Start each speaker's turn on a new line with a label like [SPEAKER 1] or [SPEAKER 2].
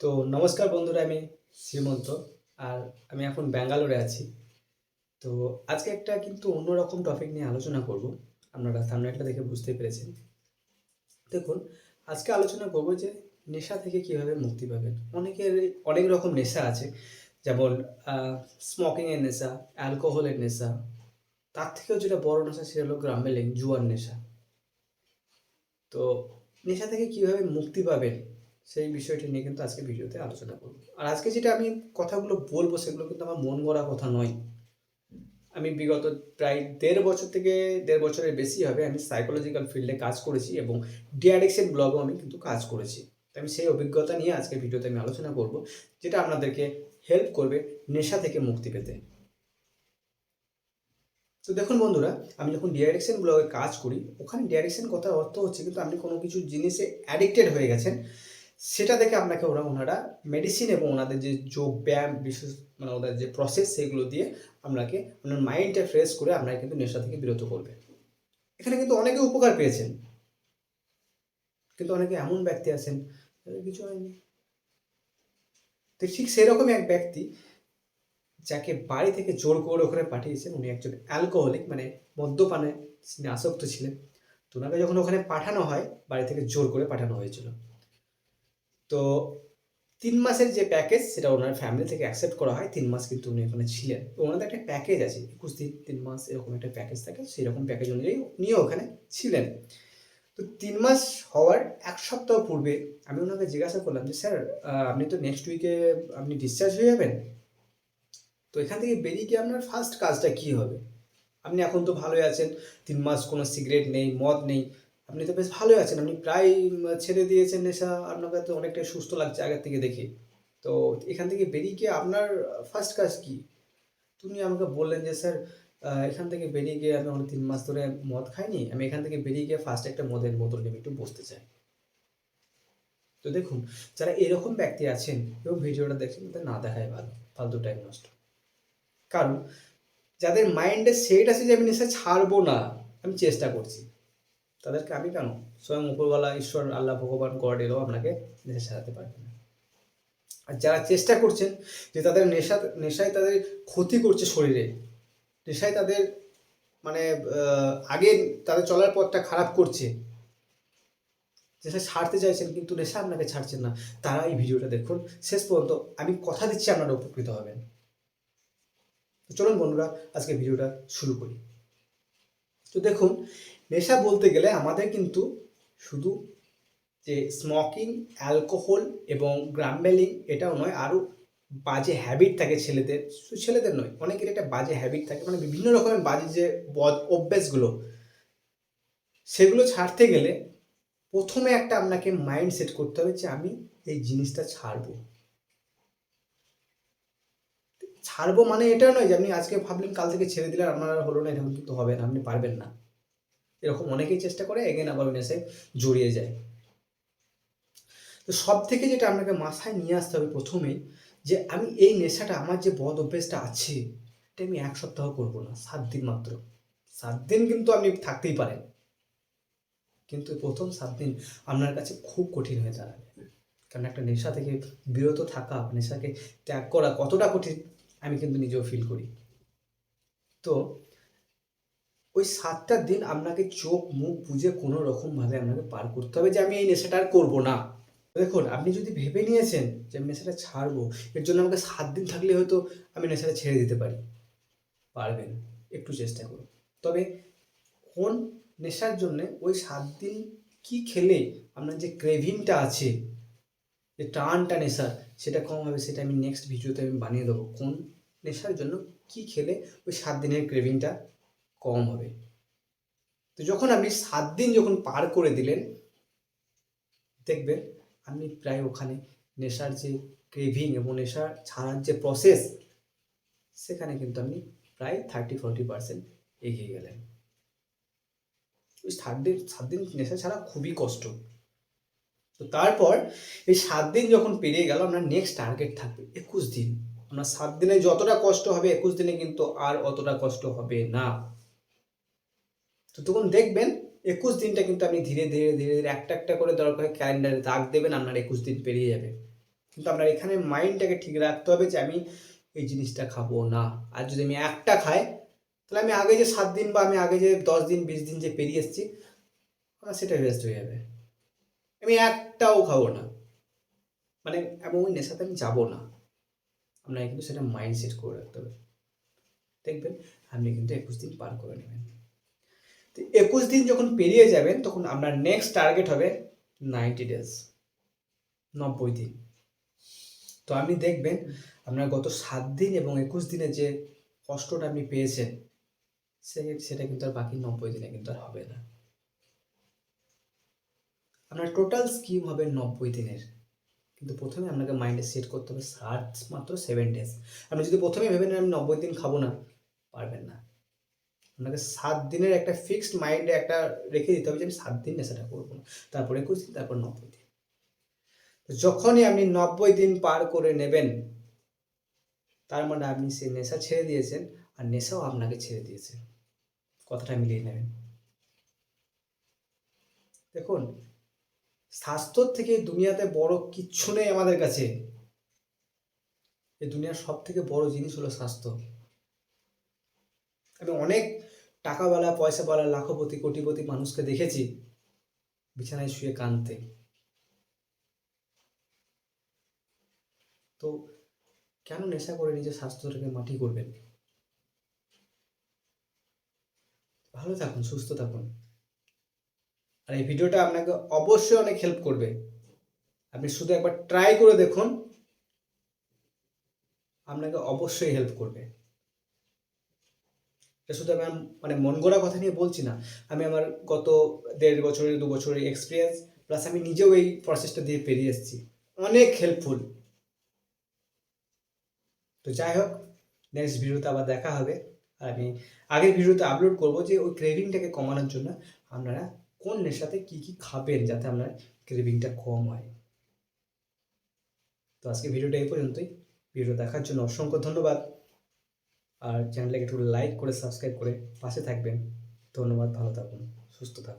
[SPEAKER 1] তো নমস্কার বন্ধুরা, আমি শ্রীমন্ত আর আমি এখন ব্যাঙ্গালোরে আছি। তো আজকে একটা কিন্তু অন্যরকম টপিক নিয়ে আলোচনা করব। আপনারা থামনেলটা দেখে বুঝতে পেরেছেন। দেখুন, আজকে আলোচনা করব যে নেশা থেকে কীভাবে মুক্তি পাবেন। অনেকের অনেক রকম নেশা আছে, যেমন স্মোকিংয়ের নেশা অ্যালকোহলের নেশা। তার থেকেও যেটা বড় নেশা সেটা হলো গ্রামেলিং জুয়ার নেশা। তো নেশা থেকে কীভাবে মুক্তি পাবেন সেই বিষয়টি নিয়ে কিন্তু আজকে ভিডিওতে আলোচনা করব। আর আজকে যেটা আমি কথাগুলো বলব, সেগুলো কিন্তু আমার মন গড়া কথা নয়। আমি বিগত প্রায় দেড় বছর থেকে দেড় বছরের বেশি হবে আমি সাইকোলজিক্যাল ফিল্ডে কাজ করেছি এবং ডিআরএক্সের ব্লগও আমি কিন্তু কাজ করেছি। তো আমি সেই অভিজ্ঞতা নিয়ে আজকে ভিডিওতে আমি আলোচনা করব, যেটা আপনাদেরকে হেল্প করবে নেশা থেকে মুক্তি পেতে। তো দেখুন বন্ধুরা, আমি যখন ডিআরএক্সেন ব্লগে কাজ করি, ওখানে ডিআরএক্সেন কথার অর্থ হচ্ছে কিন্তু আপনি কোনো কিছু জিনিসে অ্যাডিক্টেড হয়ে গেছেন সেটা থেকে আপনাকে ওরা ওনারা মেডিসিন এবং ওনাদের যে যোগ ব্যায়াম বিশেষ মানে ওদের যে প্রসেস সেগুলো দিয়ে আপনাকে আপনার মাইন্ডটা ফ্রেশ করে আপনাকে কিন্তু নেশা থেকে বিরত করবে। এখানে কিন্তু অনেকে উপকার পেয়েছেন। কিন্তু অনেকে এমন ব্যক্তি আছেন যাদের কিছু হয়নি। তো ঠিক সেরকমই এক ব্যক্তি যাকে বাড়ি থেকে জোর করে ওখানে পাঠিয়েছেন, উনি একজন অ্যালকোহলিক মানে মদ্যপানে আসক্ত ছিলেন। তো ওনাকে যখন ওখানে পাঠানো হয়, বাড়ি থেকে জোর করে পাঠানো হয়েছিল। তো তিন মাসের যে প্যাকেজ সেটা ওনার ফ্যামিলি থেকে অ্যাকসেপ্ট করা হয়। তিন মাস কিন্তু উনি ওখানে ছিলেন। তো ওনাদের একটা প্যাকেজ আছে, একুশ দিন, তিন মাস এরকম একটা প্যাকেজ থাকে। সেই রকম প্যাকেজ অনুযায়ী উনিও ওখানে ছিলেন। তো তিন মাস হওয়ার এক সপ্তাহ পূর্বে আমি ওনাকে জিজ্ঞাসা করলাম যে, স্যার আপনি তো নেক্সট উইকে আপনি ডিসচার্জ হয়ে যাবেন? তো এখান থেকে বেরিয়ে গিয়ে আপনার ফার্স্ট কাজটা কী হবে? আপনি এখন তো ভালোই আছেন। তিন মাস কোনো সিগারেট নেই, মদ নেই। আপনি তো বেশ ভালোই আছেন। আপনি প্রায় ছেড়ে দিয়েছেন নেশা। আপনাকে তো অনেকটাই সুস্থ লাগছে আগের থেকে দেখে। তো এখান থেকে বেরিয়ে গিয়ে আপনার ফার্স্ট কাজ কি? তুমি আমাকে বললেন যে, স্যার এখান থেকে বেরিয়ে গিয়ে আমি অনেক তিন মাস ধরে মদ খাইনি। আমি এখান থেকে বেরিয়ে গিয়ে ফার্স্ট একটা মদের বোতল নিয়ে একটু বসতে চাই। তো দেখুন, যারা এরকম ব্যক্তি আছেন এবং ভিডিওটা দেখছেন, তাদের না দেখায় ভালো। ফালতু টাইম নষ্ট। কারণ, যাদের মাইন্ডে সেট আছে যে, আমি নেশা ছাড়বো না, আমি চেষ্টা করছি। তাদেরকে আমি কেন? স্বয়ং উপরওয়ালা ঈশ্বর, আল্লাহ, ভগবান, গড এলেও আপনাকে নেশা ছাড়াতে পারবে না। আর যারা চেষ্টা করছেন যে তাদের নেশা, নেশায় তাদের ক্ষতি করছে শরীরে, নেশায় তাদের মানে আগে তাদের চলার পথটা খারাপ করছে, নেশা ছাড়তে চাইছেন কিন্তু নেশা আপনাকে ছাড়ছেন না, তারা এই ভিডিওটা দেখুন। শেষ পর্যন্ত আমি কথা দিচ্ছি, আপনারা উপকৃত হবেন। চলুন বন্ধুরা, আজকে ভিডিওটা শুরু করি। তো দেখুন নেশা বলতে গেলে আমাদের কিন্তু শুধু যে স্মোকিং অ্যালকোহল এবং গ্রাম্বেলিং এটাও নয়, আরও বাজে হ্যাবিট থাকে ছেলেদের। শুধু ছেলেদের নয়, অনেকের একটা বাজে হ্যাবিট থাকে। মানে বিভিন্ন রকমের বাজে যে বদ অভ্যাসগুলো, সেগুলো ছাড়তে গেলে প্রথমে একটা আপনাকে মাইন্ড সেট করতে হবে যে আমি এই জিনিসটা ছাড়বো। ছাড়বো মানে এটা নয় যে আপনি আজকে ভাবলেন কাল থেকে ছেড়ে দিলে আপনার হলো না এরকম কিন্তু হবে না, আপনি পারবেন না। এরকম অনেকেই চেষ্টা করে এগেন আবার নেশায় জড়িয়ে যায়। তো সব থেকে যেটা আপনাকে মাথায় নিয়ে আসতে হবে প্রথমেই যে আমি এই নেশাটা, আমার যে বদ অভ্যেসটা আছে, এটা আমি এক সপ্তাহ করব না, সাত দিন মাত্র। সাত দিন কিন্তু আপনি থাকতেই পারেন। কিন্তু প্রথম সাত দিন আপনার কাছে খুব কঠিন হয়ে দাঁড়াবে। কারণ একটা নেশা থেকে বিরত থাকা, নেশাকে ত্যাগ করা কতটা কঠিন, আমি কিন্তু নিজেও ফিল করি। তো ওই সাতটা দিন আপনাকে চোখ, মুখ বুঝে কোনো রকমভাবে আপনাকে পার করতে হবে যে আমি এই নেশাটা আর করব না। দেখুন, আপনি যদি ভেবে নিয়েছেন যে আমি নেশাটা ছাড়বো, এর জন্য আমাকে সাত দিন থাকলে হয়তো আমি নেশাটা ছেড়ে দিতে পারি। পারবেন, একটু চেষ্টা করুন। তবে কোন নেশার জন্য ওই সাত দিন কি খেলে আপনার যে ক্রেভিংটা আছে, যে টানটা নেশার, সেটা কম হবে, সেটা আমি নেক্সট ভিডিওতে আমি বানিয়ে দেবো। কোন নেশার জন্য কি খেলে ওই সাত দিনের ক্রেভিংটা কম হবে। তো যখন আপনি সাত দিন যখন পার করে দিলেন, দেখবেন আপনি প্রায় ওখানে নেশার যে ক্রেভিং এবং নেশা ছাড়ার যে প্রসেস সেখানে কিন্তু আপনি প্রায় থার্টি ফোরটি পার্সেন্ট এগিয়ে গেলেন। ওই সাত দিন সাত দিন নেশা ছাড়া খুবই কষ্ট। তো তারপর এই সাত দিন যখন পেরিয়ে গেল, আপনার নেক্সট টার্গেট থাকবে একুশ দিন। আপনার সাত দিনে যতটা কষ্ট হবে, একুশ দিনে কিন্তু আর অতটা কষ্ট হবে না। তো তখন দেখবেন একুশ দিনটা কিন্তু আপনি ধীরে ধীরে ধীরে ধীরে একটা একটা করে দরকার ক্যালেন্ডারে দাগ দেবেন, আপনার একুশ দিন পেরিয়ে যাবে। কিন্তু আপনার এখানে মাইন্ডটাকে ঠিক রাখতে হবে যে আমি এই জিনিসটা খাব না। আর যদি আমি একটা খাই, তাহলে আমি আগে যে সাত দিন বা আমি আগে যে দশ দিন, বিশ দিন যে পেরিয়ে এসেছি সেটা ওয়েস্ট হয়ে যাবে। আমি একটাও খাব না। মানে এবং ওই নেশাতে আমি যাব না। আপনাকে কিন্তু সেটা মাইন্ড সেট করে রাখতে হবে। দেখবেন আপনি কিন্তু একুশ দিন পার করে নেবেন। তো একুশ দিন যখন পেরিয়ে যাবেন, তখন আপনার নেক্সট টার্গেট হবে নাইনটি ডেজ নব্বই দিন। তো আপনি দেখবেন, আপনার গত সাত দিন এবং একুশ দিনে যে কষ্টটা আপনি পেয়েছেন, সে সেটা কিন্তু আর বাকি নব্বই দিনে কিন্তু আর হবে না। আপনার টোটাল স্কিম হবে নব্বই দিনের। কিন্তু প্রথমে আপনাকে মাইন্ডে সেট করতে হবে সাত মাত্র সেভেন ডেজ আপনি যদি প্রথমে ভেবেন আমি নব্বই দিন খাব না, পারবেন না। আপনাকে সাত দিনের একটা ফিক্সড মাইন্ডে একটা রেখে দিতে হবে যে আমি সাত দিন নেশাটা করব না। তারপর একুশ দিন, তারপর নব্বই দিন। যখনই আপনি নব্বই দিন পার করে নেবেন, তার মানে আপনি সেই নেশা ছেড়ে দিয়েছেন আর নেশাও আপনাকে ছেড়ে দিয়েছে। কথাটা মিলিয়ে নেবেন। দেখুন স্বাস্থ্যর থেকে দুনিয়াতে বড় কিচ্ছু নেই আমাদের কাছে। এই দুনিয়ার সব থেকে বড় জিনিস হলো স্বাস্থ্য। আমি অনেক টাকাওয়ালা, পয়সাওয়ালা, লাখপতি, কোটিপতি মানুষকে দেখেছি বিছানায় শুয়ে কাঁদতে। তো কেন নেশা করে নিজের স্বাস্থ্যটাকে মাটি করবেন? ভালো থাকুন, সুস্থ থাকুন। আর এই ভিডিওটা আপনাকে অবশ্যই অনেক হেল্প করবে। আপনি শুধু একবার ট্রাই করে দেখুন, আপনাকে অবশ্যই হেল্প করবে। শুধু আমি মানে মন গড়া কথা নিয়ে বলছি না। আমি আমার গত দেড় বছরের, দু বছরের এক্সপিরিয়েন্স প্লাস আমি নিজেও এই প্রসেসটা দিয়ে পেরিয়ে এসেছি। অনেক হেল্পফুল তো যাই হোক নেক্সট ভিডিওতে আবার দেখা হবে। আর আমি আগের ভিডিওতে আপলোড করব যে ওই ক্রেভিংটাকে কমানোর জন্য আপনারা কোন নেশাতে কি কি খাবেন যাতে আপনার ক্রেভিংটা কম হয়। তো আজকে ভিডিওটা এই পর্যন্তই। ভিডিও দেখার জন্য অসংখ্য ধন্যবাদ। আর চ্যানেলটাকে একটু লাইক করে সাবস্ক্রাইব করে পাশে থাকবেন। ধন্যবাদ ভালো থাকুন সুস্থ থাকুন।